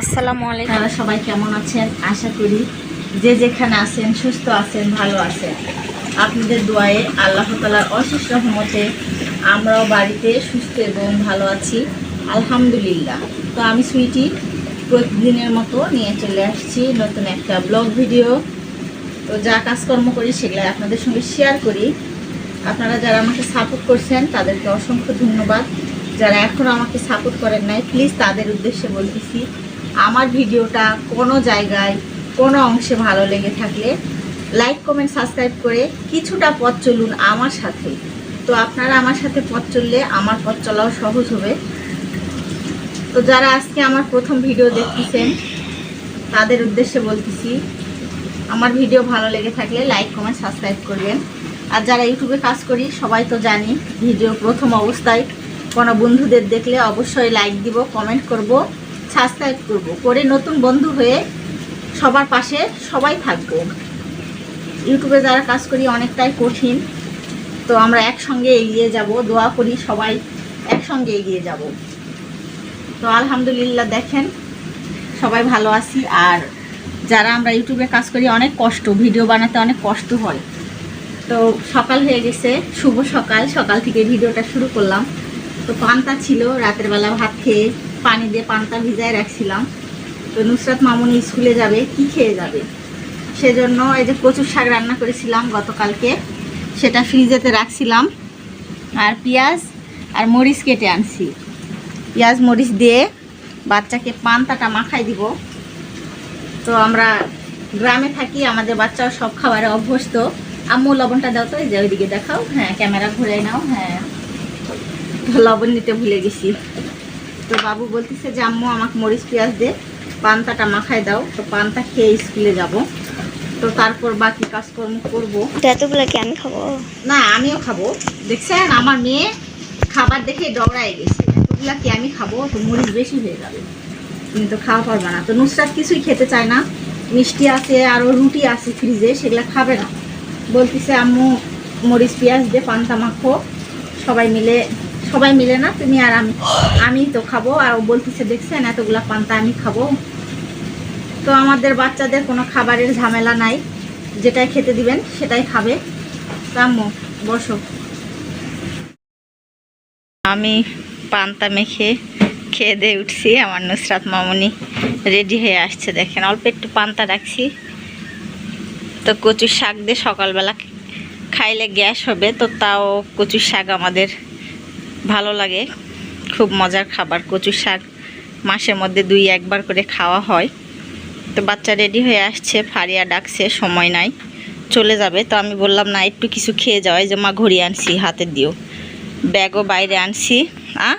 আসসালামু আলাইকুম। আপনারা সবাই কেমন আছেন? আশা করি যে যেখানে আছেন, সুস্থ আছেন, ভালো আছেন। আপনাদের দোয়ায়ে আল্লাহ তালার অশেষ রহমতে আমরাও বাড়িতে সুস্থ এবং ভালো আছি। আলহামদুলিল্লাহ। তো আমি সুইটি প্রতিদিনের মতো নিয়ে চলে আসছি নতুন একটা ব্লগ ভিডিও। তো যা কাজকর্ম করি সেগুলো আপনাদের সঙ্গে শেয়ার করি। আপনারা যারা আমাকে সাপোর্ট করছেন, তাদেরকে অসংখ্য ধন্যবাদ। যারা এখনও আমাকে সাপোর্ট করেন নাই প্লিজ তাদের উদ্দেশ্যে বলতেছি আমার ভিডিওটা কোনো জায়গায়, কোনো অংশে ভালো লেগে থাকলে লাইক কমেন্ট সাবস্ক্রাইব করে কিছুটা পথ চলুন আমার সাথে। তো আপনারা আমার সাথে পথ চললে আমার পথ চলাও সহজ হবে। তো যারা আজকে আমার প্রথম ভিডিও দেখতেছেন, তাদের উদ্দেশ্যে বলতেছি, আমার ভিডিও ভালো লেগে থাকলে লাইক কমেন্ট সাবস্ক্রাইব করবেন। আর যারা ইউটিউবে কাজ করি, সবাই তো জানি ভিডিও প্রথম অবস্থায় কোনো বন্ধুদের দেখলে অবশ্যই লাইক দিব কমেন্ট করব। সাবস্ক্রাইব করব। করে নতুন বন্ধু হয়ে সবার পাশে সবাই থাকব। ইউটিউবে যারা কাজ করি অনেকটাই কঠিন, তো আমরা একসঙ্গে এগিয়ে যাব, দোয়া করি সবাই একসঙ্গে এগিয়ে যাব। তো আলহামদুলিল্লাহ দেখেন, সবাই ভালো আছি। আর যারা আমরা ইউটিউবে কাজ করি, অনেক কষ্ট, ভিডিও বানাতে অনেক কষ্ট হয়। তো সকাল হয়ে গেছে, শুভ সকাল। সকাল থেকে ভিডিওটা শুরু করলাম। তো পান্তা ছিল, রাতের বেলা ভাত খেয়ে পানি দিয়ে পান্তা ভিজায় রাখছিলাম। তো নুসরাত মামুনি স্কুলে যাবে, কি খেয়ে যাবে? সেজন্য এই যে কচুর শাক রান্না করেছিলাম গতকালকে, সেটা ফ্রিজেতে রাখছিলাম। আর পেঁয়াজ আর মরিচ কেটে আনছি। পেঁয়াজ, মরিচ দিয়ে বাচ্চাকে পান্তাটা মাখাই দিব। তো আমরা গ্রামে থাকি, আমাদের বাচ্চাও সব খাবারে অভ্যস্ত। আম্মু, লবণটা দাও তো, এই যে ওইদিকে দেখাও। হ্যাঁ ক্যামেরা ঘুরে নাও হ্যাঁ। লবণ নিতে ভুলে গেছি। তো বাবু বলতেছে যে আম্মু আমাকে মরিচ পেঁয়াজ দে পান্তাটা মাখায় দাও। তো পান্তা খেয়ে স্কুলে যাব। তো তারপর বাকি কাজকর্ম করব। এতগুলো কি আমি খাব? না আমিও খাব। দেখছেন আমার মেয়ে খাবার দেখে ডগড়ায় গেছে। এতগুলা কি আমি খাব? তো মরিচ বেশি হয়ে যাবে। তুমি তো খাওয়া পারবে না। তো নুসরাত কিছুই খেতে চায় না। মিষ্টি আছে আরও রুটি আছে ফ্রিজে সেগুলো খাবে না। বলতেছে আম্মু মরিচ পেঁয়াজ দিয়ে পান্তা মাখো। সবাই মিলে সবাই মিলে না, তুমি আর আমি। আমি তো খাব, আর ও বলতেছে, দেখছেন এতগুলা পান্তা, আমি খাব। তো আমাদের বাচ্চাদের কোনো খাবারের ঝামেলা নাই। যেটাই খেতে দিবেন, সেটাই খাবে। আম্মু, বসো। আমি পান্তা মেখে খেয়ে দিয়ে উঠছি, আমার নুসরাত মামনি রেডি হয়ে আসছে, দেখেন। অল্প একটু পান্তা রাখছি। তো কচুর শাক দিয়ে সকালবেলা খাইলে গ্যাস হবে, তো তাও কচুর শাক আমাদের ভালো লাগে। খুব মজার খাবার, কচু শাক। মাসের মধ্যে দুই, একবার করে খাওয়া হয়। তো বাচ্চা রেডি হয়ে আসছে, ফারিয়া ডাকছে, সময় নাই। চলে যাবে। তো আমি বললাম, না, একটু কিছু খেয়ে যাওয়াই যে মা ঘড়ি আনছি, হাতে দিও। ব্যাগও বাইরে আনছি। আ?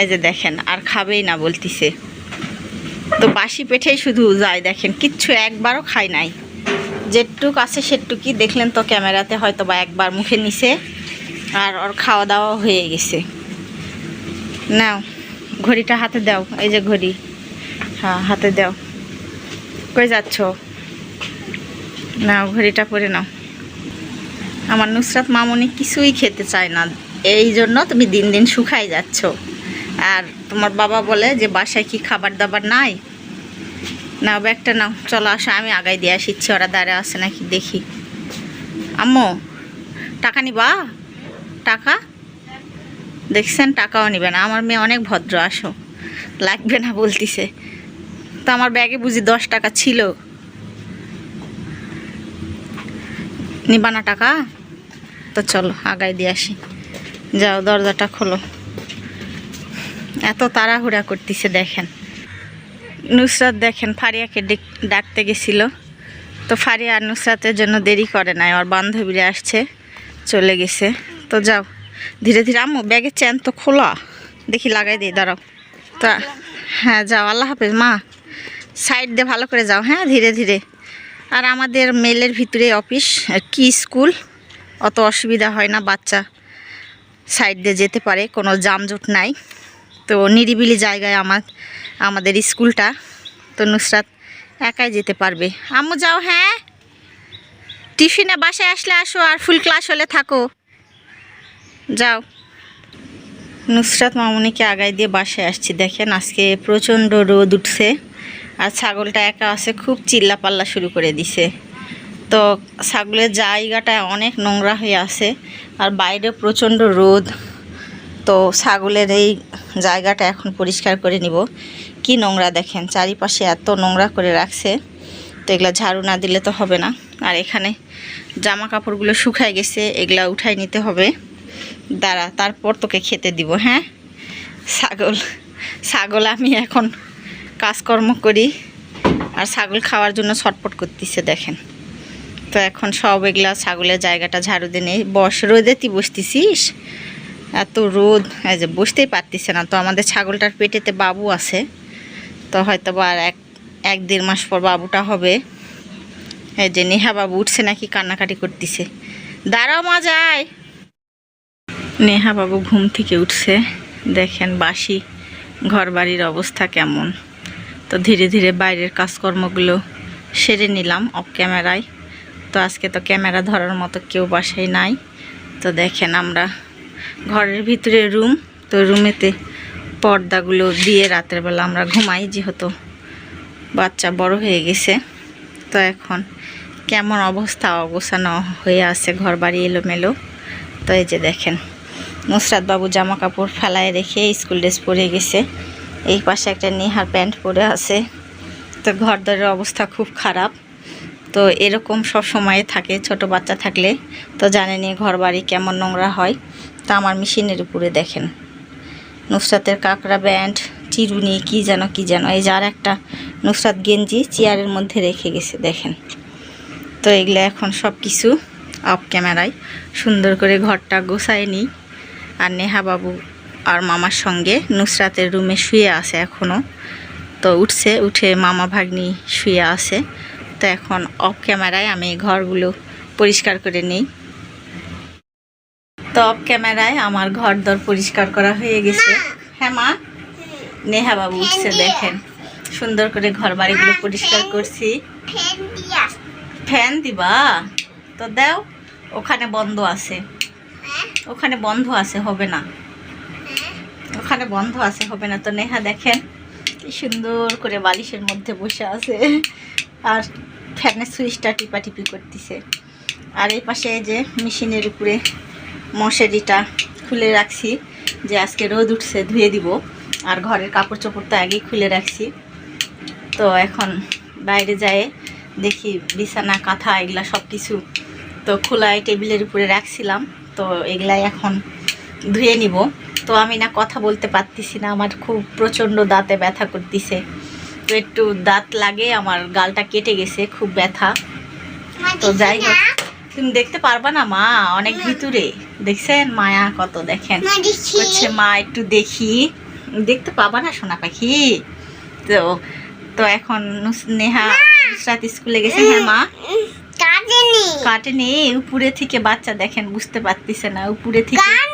এই যে দেখেন, আর খাবেই না, বলতিছে। তো বাসি পেটেই শুধু যায়, দেখেন। কিচ্ছু একবারও খাই নাই। যেটুক আছে সেটুকি দেখলেন তো ক্যামেরাতে হয়তো বা একবার মুখে নিছে। আর ওর খাওয়া দাওয়া হয়ে গেছে। নাও, ঘড়িটা হাতে দাও, এই যে ঘড়ি। হ্যাঁ হাতে দাও। কই যাচ্ছ? নাও, ঘড়িটা পরে নাও। আমার নুসরাত মামনি কিছুই খেতে চায় না। এই জন্য তুমি দিন দিন শুকাই যাচ্ছ। আর তোমার বাবা বলে যে, বাসায় কি খাবার দাবার নাই? নাও, ব্যাগটা নাও। চলো আসো, আমি আগাই দিয়ে আসিচ্ছি। ওরা দাঁড়িয়ে আছে নাকি, দেখি। আম্মু, টাকা নিবা? টাকা? দেখছেন, টাকাও নিবে না। আমার মেয়ে অনেক ভদ্র, আসো। লাগবে না বলতিছে। তো আমার ব্যাগে বুঝি দশ টাকা ছিল। নিবা না টাকা? তো চলো আগাই দিয়ে আসি। যাও, দরজাটা খোলো। এত তাড়াহুড়া করতেছে, দেখেন। নুসরাত, দেখেন, ফারিয়াকে ডেক- ডাকতে গেছিল। তো ফারিয়া আর নুসরাতের জন্য দেরি করে নাই, ওর বান্ধবীরা আসছে, চলে গেছে। তো যাও। ধীরে ধীরে, আম্মু, ব্যাগের চ্যান তো খোলা। দেখি লাগাই দিই, দাঁড়াও। তা হ্যাঁ যাও, আল্লাহ হাফেজ, মা। সাইড দিয়ে ভালো করে যাও হ্যাঁ ধীরে ধীরে। আর আমাদের মেলের ভিতরে অফিস কি স্কুল অত অসুবিধা হয় না, বাচ্চা সাইড দিয়ে যেতে পারে, কোনো জামজট নাই। তো নিরিবিলি জায়গায় আমার, আমাদের স্কুলটা তো নুসরাত একাই যেতে পারবে। আম্মু, যাও হ্যাঁ। টিফিনে বাসায় আসলে আসো, আর ফুল ক্লাস হলে থাকো। যাও। নুসরাত মামুনিকে আগাই দিয়ে বাসায় আসছি, দেখেন আজকে প্রচণ্ড রোদ উঠছে আর ছাগলটা একা আছে, খুব চিল্লা পাল্লা শুরু করে দিছে। তো ছাগলের জায়গাটা অনেক নোংরা হয়ে আছে আর বাইরে প্রচণ্ড রোদ। তো ছাগলের এই জায়গাটা এখন পরিষ্কার করে নিব। কি নোংরা দেখেন, চারিপাশে এত নোংরা করে রাখছে। তো এগুলা ঝাড়ু না দিলে তো হবে না। আর এখানে জামা কাপড়গুলো শুকায় গেছে, এগুলা উঠাই নিতে হবে। দাঁড়া, তারপর তোকে খেতে দিব হ্যাঁ? ছাগল ছাগল আমি এখন কাজকর্ম করি আর ছাগল খাওয়ার জন্য ছটপট করতেছে, দেখেন। তো এখন সব এগুলা ছাগলের জায়গাটা ঝাড়ু দিয়ে নেই। বস তুই বসতেছিস? এত রোদ, এই যে বসতেই পারতিছে না। তো আমাদের ছাগলটার পেটেতে বাবু আছে। তো হয়তো বা আর এক এক দেড় মাস পর বাবুটা হবে। এই যে নেহা বাবু উঠছে নাকি, কান্নাকাটি করতেছে। দাঁড়াও মা যায় নেহা বাবু ঘুম থেকে উঠছে। দেখেন বাসি ঘর বাড়ির অবস্থা কেমন। তো ধীরে ধীরে বাইরের কাজকর্মগুলো সেরে নিলাম অফ ক্যামেরায় তো আজকে তো ক্যামেরা ধরার মতো কেউ বাসায় নাই। তো দেখেন আমরা ঘরের ভিতরে রুম, তো রুমেতে পর্দাগুলো দিয়ে রাতের বেলা আমরা ঘুমাই যেহেতু বাচ্চা বড় হয়ে গেছে। তো এখন কেমন অবস্থা অবসানো হয়ে আছে ঘর বাড়ি এলোমেলো। তো এই যে দেখেন নুসরাত বাবু জামা কাপড় ফেলায় রেখে স্কুল ড্রেস পরে গেছে। এই পাশে একটা নেহার প্যান্ট পরে আছে। তো ঘর দরের অবস্থা খুব খারাপ। তো এরকম সব সময়ে থাকে, ছোট বাচ্চা থাকলে। তো জানেনি ঘর বাড়ি কেমন নোংরা হয়। তা আমার মেশিনের উপরে দেখেন। নুসরাতের কাঁকড়া ব্যান্ড চিরুনি, কি যেন কি যেন। এই যার একটা নুসরাত গেঞ্জি চেয়ারের মধ্যে রেখে গেছে, দেখেন। তো এগুলো এখন সব কিছু অফ ক্যামেরায়। সুন্দর করে ঘরটা গোছায় নিই। আর নেহা বাবু আর মামার সঙ্গে নুসরাতের রুমে শুয়ে আছে এখনও তো উঠছে উঠে মামা ভাগ্নি শুয়ে আছে। তো এখন অফ ক্যামেরায় আমি ঘরগুলো পরিষ্কার করে নিই। তো অফ ক্যামেরায় আমার ঘর দর পরিষ্কার করা হয়ে গেছে। হ্যাঁ মা? নেহা বাবু উঠছে দেখেন। সুন্দর করে ঘর বাড়িগুলো পরিষ্কার করছি। ফ্যান দিবা? তো দাও ওখানে বন্ধ আছে। ওখানে বন্ধ আছে, হবে না। ওখানে বন্ধ আছে, হবে না। তো নেহা দেখেন, কি সুন্দর করে বালিশের মধ্যে বসে আছে। আর ফ্যানের সুইচটা টিপাটিপি করতেছে। আর এই পাশে যে মেশিনের উপরে মশারিটা খুলে রাখছি, যে আজকে রোদ উঠছে, ধুয়ে দিব। আর ঘরের কাপড় চোপড় তো আগেই খুলে রাখছি। তো এখন বাইরে যায় দেখি বিছানা, কাঁথা, এগুলা সব কিছু তো খোলায় টেবিলের উপরে রাখছিলাম। তো এগুলাই এখন ধুয়ে নিব। তো আমি না কথা বলতে পারতেছি না আমার খুব প্রচণ্ড দাঁতে ব্যথা করতেছে। তো একটু দাঁত লাগে আমার গালটা কেটে গেছে খুব ব্যথা। তো যাই হোক তুমি দেখতে পারবা না মা অনেক ভিতরে। দেখছেন মায়া কত দেখেন। হচ্ছে মা একটু দেখি। দেখতে পাবা না সোনা পাখি? তো তো এখন নেহা নুসরাত স্কুলে গেছে হ্যাঁ মা? কাটেনি। কাটেনি উপরে থেকে বাচ্চা দেখেন বুঝতে পারতেছে না উপরে থেকে। কান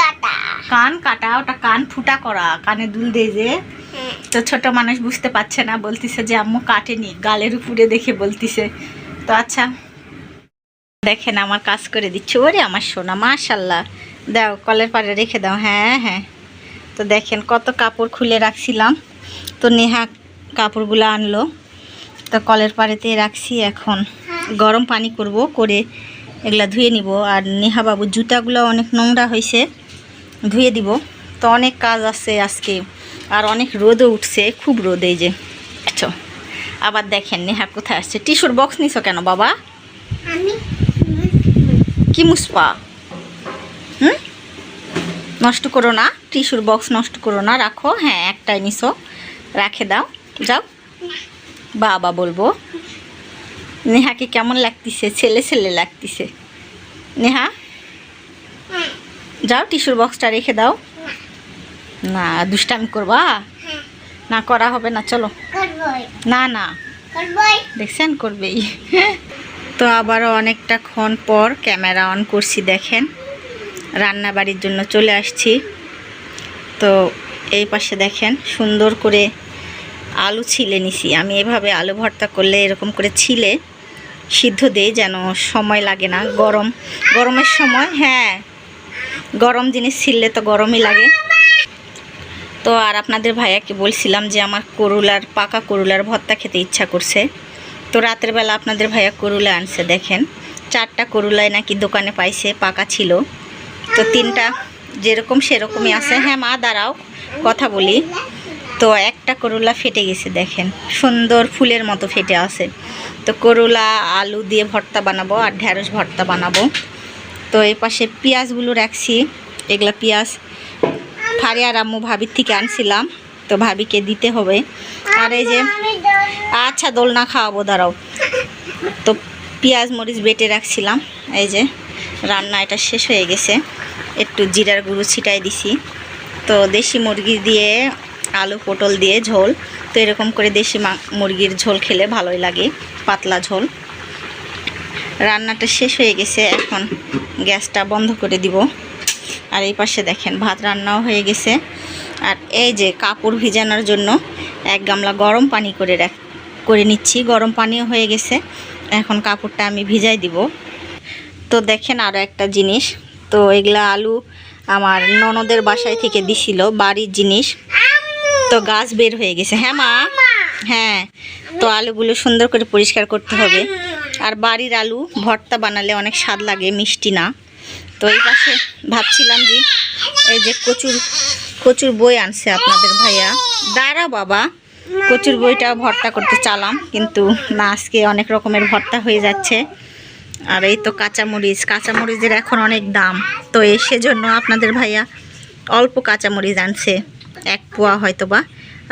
কাটা। কান কাটা ওটা কান ফুটা করা কানে দুল দিয়ে যে। তো ছোট মানুষ বুঝতে পারছে না বলতিছে যে আম্মু কাটেনি গালের উপরে দেখে বলতিছে। তো আচ্ছা দেখেন আমার কাজ করে দিচ্ছে। ওরে আমার সোনা মাশাল্লাহ। দাও কলের পাড়ে রেখে দাও। হ্যাঁ হ্যাঁ। তো দেখেন কত কাপড় খুলে রাখছিলাম। তো নেহা কাপড়গুলো আনলো। তো কলের পাড়েতে রাখছি এখন। গরম পানি করব করে এগুলা ধুয়ে নিব। আর নেহা বাবুর জুতাগুলো অনেক নোংরা হয়েছে ধুয়ে দিব। তো অনেক কাজ আছে আজকে আর অনেক রোদও উঠছে খুব রোদ এই যে। আচ্ছা আবার দেখেন নেহা কোথায় আসছে। টিস্যুর বক্স নিছো কেন বাবা? কি মুসপা? হুম? নষ্ট করো না টিস্যুর বক্স নষ্ট করো না রাখো। হ্যাঁ একটাই নিছো রাখে দাও। যাও। বাবা বলব নেহাকে কেমন লাগতিছে? ছেলে ছেলে লাগতিছে। নেহা? যাও টিস্যুর বক্সটা রেখে দাও। না, দুষ্টামি করবা? না, করা হবে না, চলো। না না। দেখছেন, করবেই। তো আবারও অনেকটা ক্ষণ পর ক্যামেরা অন করছি, দেখেন। রান্না বাড়ির জন্য চলে আসছি। তো এই পাশে দেখেন, সুন্দর করে আলু ছিলে নিছি। আমি এভাবে আলু ভর্তা করলে এরকম করে ছিলে। সিদ্ধ দেই যেন সময় লাগে না, গরম। গরমের সময় হ্যাঁ গরম জিনিস ছিললে তো গরমই লাগে। তো আর আপনাদের ভাইয়াকে বলছিলাম যে আমার করুলার, পাকা করুলার ভর্তা খেতে ইচ্ছা করছে। তো রাতের বেলা আপনাদের ভাইয়া করুলা আনছে, দেখেন। চারটা করুলায় নাকি দোকানে পাইছে, পাকা ছিল। তো তিনটা যেরকম সেরকমই আছে। হ্যাঁ মা, দাঁড়াও, কথা বলি। তো একটা করুলা ফেটে গেছে, দেখেন। সুন্দর ফুলের মতো ফেটে আছে। তো করুলা, আলু দিয়ে ভর্তা বানাবো আর ঢ্যাঁড়স ভর্তা বানাবো। তো এই পাশে পেঁয়াজগুলো রাখছি, এগুলা পেঁয়াজ। ফারি আর আম্মু ভাবির থেকে আনছিলাম, তো ভাবিকে দিতে হবে। আর এই যে আচ্ছা দোলনা খাওয়াবো, দাঁড়াও। তো পেঁয়াজ মরিচ বেটে রাখছিলাম, এই যে, রান্না এটা শেষ হয়ে গেছে। একটু জিরার গুঁড়ো ছিটাই দিছি। তো দেশি মুরগি দিয়ে আলু, পটল দিয়ে ঝোল। তো এরকম করে দেশি মুরগির ঝোল খেলে ভালোই লাগে, পাতলা ঝোল। রান্নাটা শেষ হয়ে গেছে, এখন গ্যাসটা বন্ধ করে দিব। আর এই পাশে দেখেন, ভাত রান্নাও হয়ে গেছে। আর এই যে কাপড় ভিজানোর জন্য এক গামলা গরম পানি করে রাখ, করে নিচ্ছি। গরম পানিও হয়ে গেছে, এখন কাপড়টা আমি ভিজাই দিব। তো দেখেন আরও একটা জিনিস। তো এগুলা আলু আমার ননদের বাসায় থেকে দিছিল, বাড়ির জিনিস। তো গাছ বের হয়ে গেছে। হ্যাঁ মা? হ্যাঁ। তো আলুগুলো সুন্দর করে পরিষ্কার করতে হবে। আর বাড়ির আলু ভর্তা বানালে অনেক স্বাদ লাগে, মিষ্টি না। তো এই পাশে ভাবছিলাম যে এই যে কচুর কচুর বই আনছে আপনাদের ভাইয়া। দাঁড়া বাবা, কচুর বইটা ভর্তা করতে চালাম, কিন্তু না, আজকে অনেক রকমের ভর্তা হয়ে যাচ্ছে। আর এই তো কাঁচামরিচ, কাঁচামরিচের এখন অনেক দাম। তো এই সেজন্য আপনাদের ভাইয়া অল্প কাঁচামরিচ আনছে। এক পোয়া হয়তো বা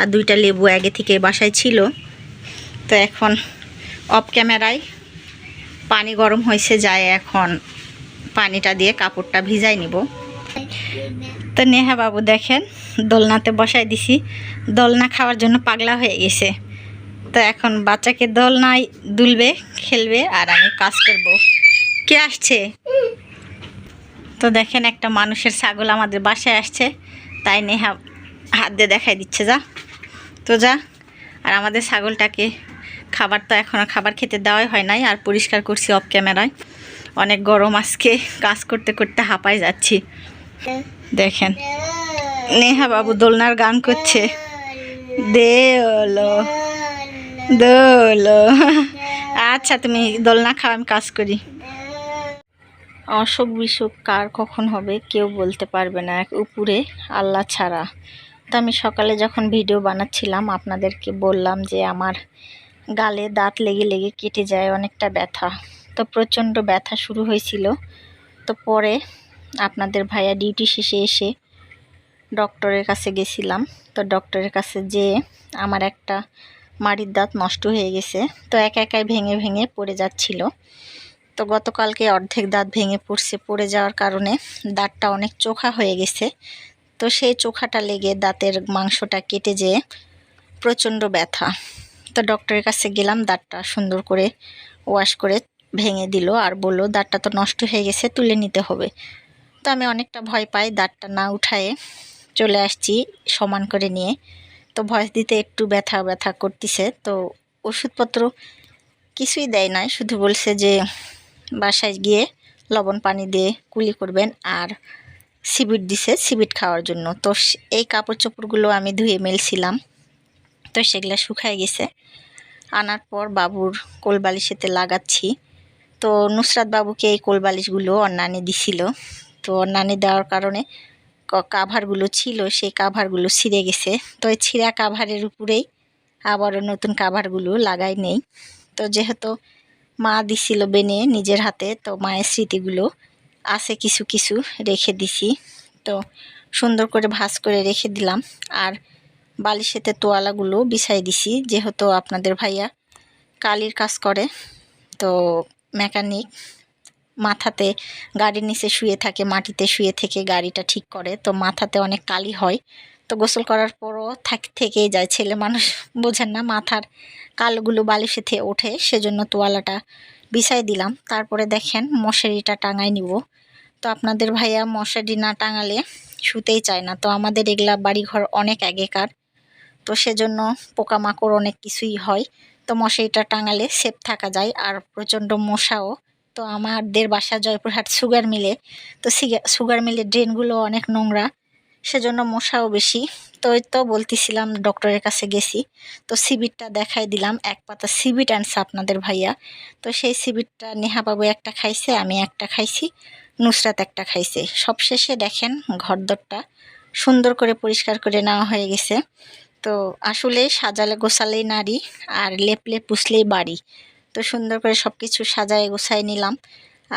আর দুইটা লেবু আগে থেকে বাসায় ছিল। তো এখন অফ ক্যামেরায় পানি গরম হয়েছে যায় এখন পানিটা দিয়ে কাপড়টা ভিজাই নিব। তো নেহা বাবু দেখেন, দোলনাতে বসাই দিছি। দোলনা খাওয়ার জন্য পাগলা হয়ে গেছে। তো এখন বাচ্চাকে দোলনায় দুলবে, খেলবে, আর আমি কাজ করব। কে আসছে? তো দেখেন একটা মানুষের ছাগল আমাদের বাসায় আসছে। তাই নেহা হাত দিয়ে দেখাই দিচ্ছে, যা। তো যা, আর আমাদের ছাগলটাকে খাবার তো এখনও খাবার খেতে দেওয়াই হয় নাই, আর পরিষ্কার করছি অফ ক্যামেরায় অনেক গরম আজকে, কাজ করতে করতে হাঁপাই যাচ্ছি। দেখেন, নেহা বাবু দোলনার গান করছে। দেওলো দোলো আচ্ছা তুমি দোলনা খাও, আমি কাজ করি। অসুখ বিসুখ কার কখন হবে, কেউ বলতে পারবে না, এক উপরে, আল্লাহ ছাড়া। তো আমি সকালে যখন ভিডিও বানাচ্ছিলাম, আপনাদেরকে বললাম যে আমার গালে দাঁত লেগে লেগে কেটে যায়, অনেকটা ব্যথা। তো প্রচণ্ড ব্যথা শুরু হয়েছিল। তো পরে আপনাদের ভাইয়া ডিউটি শেষে এসে ডক্টরের কাছে গেছিলাম। তো ডক্টরের কাছে যেয়ে আমার একটা মাড়ির দাঁত নষ্ট হয়ে গেছে। তো একা একাই ভেঙে ভেঙে পড়ে যাচ্ছিল। তো গতকালকে অর্ধেক দাঁত ভেঙে পড়ছে। পড়ে যাওয়ার কারণে দাঁতটা অনেক চোখা হয়ে গেছে। তো সেই চোখাটা লেগে দাঁতের মাংসটা কেটে যেয়ে প্রচণ্ড ব্যথা। তো ডক্টরের কাছে গেলাম, দাঁতটা সুন্দর করে ওয়াশ করে ভেঙে দিল আর বলল, দাঁতটা তো নষ্ট হয়ে গেছে, তুলে নিতে হবে। তো আমি অনেকটা ভয় পাই, দাঁতটা না উঠায়ে চলে আসছি সমান করে নিয়ে। তো ভয়েস দিতে একটু ব্যথা ব্যথা করতেছে। তো ওষুধপত্র কিছুই দেয় নাই, শুধু বলছে যে বাসায় গিয়ে লবণ পানি দিয়ে কুলি করবেন আর সিবিট দিছে, সিবিট খাওয়ার জন্য। তো এই কাপড় চোপড়গুলো আমি ধুয়ে মেলছিলাম। তো সেগুলো শুকায় গেছে। আনার পর বাবুর কোলবালিশেতে লাগাচ্ছি। তো নুসরাত বাবুকে এই কোলবালিশগুলো অন্যান্য দিছিল। তো অন্যান্য দেওয়ার কারণে কাভারগুলো ছিল, সেই কাভারগুলো ছিঁড়ে গেছে। তো এই ছিঁড়া কাভারের উপরেই আবারও নতুন কাভারগুলো লাগাই নেই। তো যেহেতু মা দিছিল বেনে নিজের হাতে, তো মায়ের স্মৃতিগুলো আছে কিছু কিছু রেখে দিছি। তো সুন্দর করে ভাঁজ করে রেখে দিলাম। আর বালিশেতে তোয়ালাগুলো বিছাই দিছি, যেহেতু আপনাদের ভাইয়া কালির কাজ করে। তো মেকানিক মাথাতে গাড়ির নিচে শুয়ে থাকে, মাটিতে শুয়ে থেকে গাড়িটা ঠিক করে। তো মাথাতে অনেক কালি হয়। তো গোসল করার পরও থাক, থেকেই যায়। ছেলে মানুষ বোঝেন না, মাথার কালগুলো বালিশে থেকে ওঠে। সেজন্য তোয়ালাটা বিছাই দিলাম। তারপরে দেখেন মশারিটা টাঙাই নিব। তো আপনাদের ভাইয়া মশারি না টাঙালে শুতেই চায় না। তো আমাদের এগুলা বাড়িঘর অনেক আগেকার। তো সেজন্য পোকামাকড় অনেক কিছুই হয়। তো মশারিটা টাঙালে সেফ থাকা যায়। আর প্রচণ্ড মশাও। তো আমাদের বাসা জয়পুরহাট সুগার মিলে। তো সিগা- সুগার মিলের ড্রেনগুলো অনেক নোংরা। সেজন্য মশাও বেশি। তো তো বলতেছিলাম ডক্টরের কাছে গেছি। তো সিবিটটা দেখাই দিলাম, এক পাতা সিবিট আনছে আপনাদের ভাইয়া। তো সেই সিবিটটা নেহাবাবু একটা খাইছে, আমি একটা খাইছি, নুসরাত একটা খাইছে। সবশেষে দেখেন ঘরদরটা সুন্দর করে পরিষ্কার করে নেওয়া হয়ে গেছে। তো আসলে সাজালে গোছালেই নারী, আর লেপলে পুষলেই বাড়ি। তো সুন্দর করে সব কিছু সাজায় গোছায় নিলাম।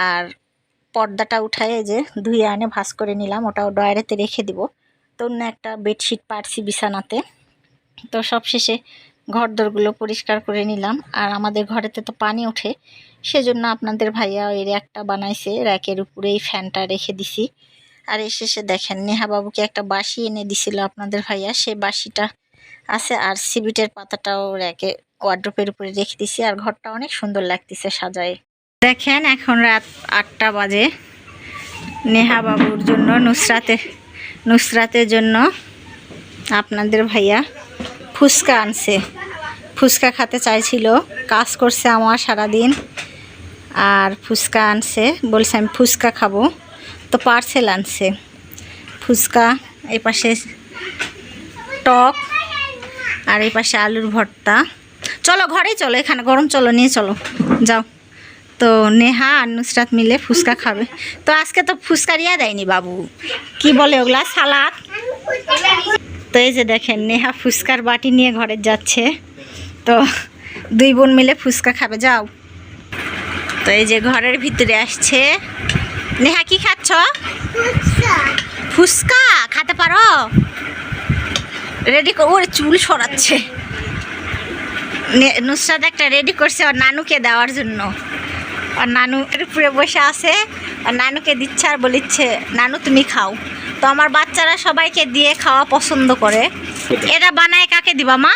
আর পর্দাটা উঠায় যে ধুয়ে আনে ভাঁজ করে নিলাম, ওটাও ডয়ারেতে রেখে দিব। তো অন্য একটা বেডশিট পারছি বিছানাতে। তো সবশেষে ঘর দরগুলো পরিষ্কার করে নিলাম। আর আমাদের ঘরেতে তো পানি ওঠে, সেজন্য আপনাদের ভাইয়া ওই র্যাকটা বানাইছে। র্যাকের উপরে এই ফ্যানটা রেখে দিছি। আর এই শেষে দেখেন, নেহা বাবুকে একটা বাঁশি এনে দিছিল আপনাদের ভাইয়া। সে বাঁশিটা আছে আর সিবিটের পাতাটাও র্যাকে ওয়ার্ড্রোপের উপরে রেখে দিছি। আর ঘরটা অনেক সুন্দর লাগতেছে সাজায়। দেখেন এখন রাত আটটা বাজে। নেহা বাবুর জন্য নুসরাতের নুসরাতের জন্য আপনাদের ভাইয়া ফুচকা আনছে। ফুচকা খেতে চাইছিল, কাজ করছে আমার সারাদিন, আর ফুচকা আনছে, বলছে আমি ফুচকা খাব। তো পার্সেল আনছে। ফুচকা, এই পাশে টক, আর এই পাশে আলুর ভর্তা। চলো ঘরেই চলো, এখানে গরম চলো, নিয়ে চলো, যাও। তো নেহা আর নুসরাত মিলে ফুচকা খাবে। তো আজকে তো ফুচকা রিয়া দেয়নি বাবু। কি বলে ওগুলা? সালাদ। তো এই যে দেখেন নেহা ফুচকার বাটি নিয়ে ঘরে যাচ্ছে। তো দুই বোন মিলে ফুচকা খাবে যাও। তো এই যে ঘরের ভিতরে আসছে। নেহা কি খাচ্ছ? ফুচকা। খেতে পারো? রেডি ওর চুল সরাচ্ছে। নুসরাত একটা রেডি করছে ওর নানুকে দেওয়ার জন্য। আর নানু এর উপরে বসে আছে। আর নানুকে দিচ্ছে আর বলিচ্ছে নানু তুমি খাও। তো আমার বাচ্চারা সবাইকে দিয়ে খাওয়া পছন্দ করে। এটা বানায় কাকে দিবা মা?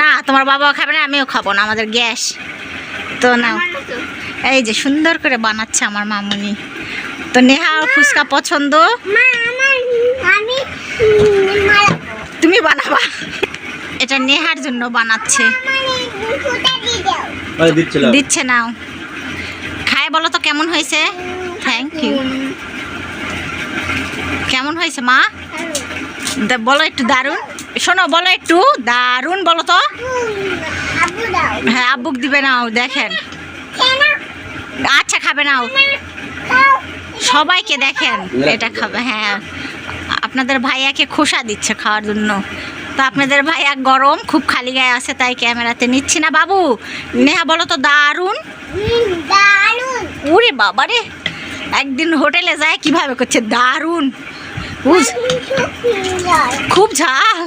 না তোমার বাবা খাবে না আমিও খাব না আমাদের গ্যাস। তো না এই যে সুন্দর করে বানাচ্ছে আমার মামুনি। তো নেহা ফুচকা পছন্দ? তুমি বানাবা। এটা নেহার জন্য বানাচ্ছে। দিচ্ছে নাও খায় বলো তো কেমন হয়েছে? থ্যাংক ইউ কেমন হয়েছে মা? বলো একটু দারুণ। শোনো বলো একটু। দারুণ বলো তো। হ্যাঁ আব্বুক দিবে নাও দেখেন। আচ্ছা খাবে নাও সবাইকে দেখেন এটা খাবে হ্যাঁ। আপনাদের ভাইয়াকে খোসা দিচ্ছে খাওয়ার জন্য। তো আপনাদের ভাইয়া গরম খুব খালি গায়ে আছে তাই ক্যামেরাতে নিচ্ছি না। বাবু নেহা বলো তো দারুণ? ওরে বাবা রে একদিন হোটেলে যায় কীভাবে করছে? বুঝ খুব ঝাল।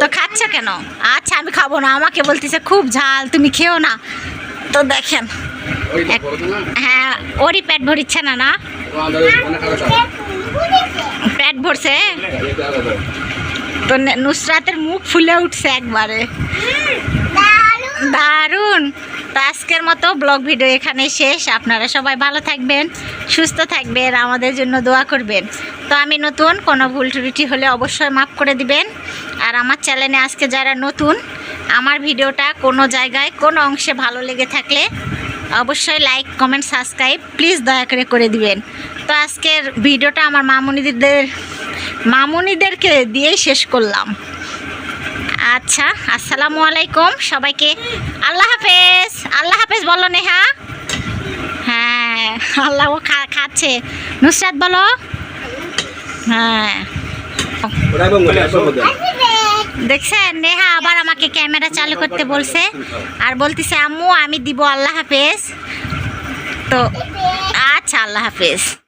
তো খাচ্ছ কেন? আচ্ছা আমি খাব না আমাকে বলতেছে খুব ঝাল তুমি খেও না। তো দেখেন হ্যাঁ ওরই পেট ভরিচ্ছে না না? পেট ভরছে? তো নুসরাতের মুখ ফুলে উঠছে একবারে। দারুণ। তো আজকের মতো ব্লগ ভিডিও এখানে শেষ। আপনারা সবাই ভালো থাকবেন সুস্থ থাকবেন আমাদের জন্য দোয়া করবেন। তো আমি নতুন কোনো ভুল ত্রুটি হলে অবশ্যই মাফ করে দিবেন। আর আমার চ্যানেলে আজকে যারা নতুন আমার ভিডিওটা কোনো জায়গায় কোনো অংশে ভালো লেগে থাকলে অবশ্যই লাইক কমেন্ট সাবস্ক্রাইব প্লিজ দয়া করে করে দিবেন। তো আজকের ভিডিওটা আমার মামুনিদের মামুনিদেরকে দিয়েই শেষ করলাম। আচ্ছা আসসালামু আলাইকুম সবাইকে। আল্লাহ হাফেজ আল্লাহ হাফেজ বলো নেহা। হ্যাঁ আল্লাহ ও খাচ্ছে। নুসরাত বলো। হ্যাঁ। দেখছেন, নেহা আবার আমাকে ক্যামেরা চালু করতে বলছে আর বলতেছে, আম্মু, আমি দিব, আল্লাহ হাফেজ। তো আচ্ছা আল্লাহ হাফেজ।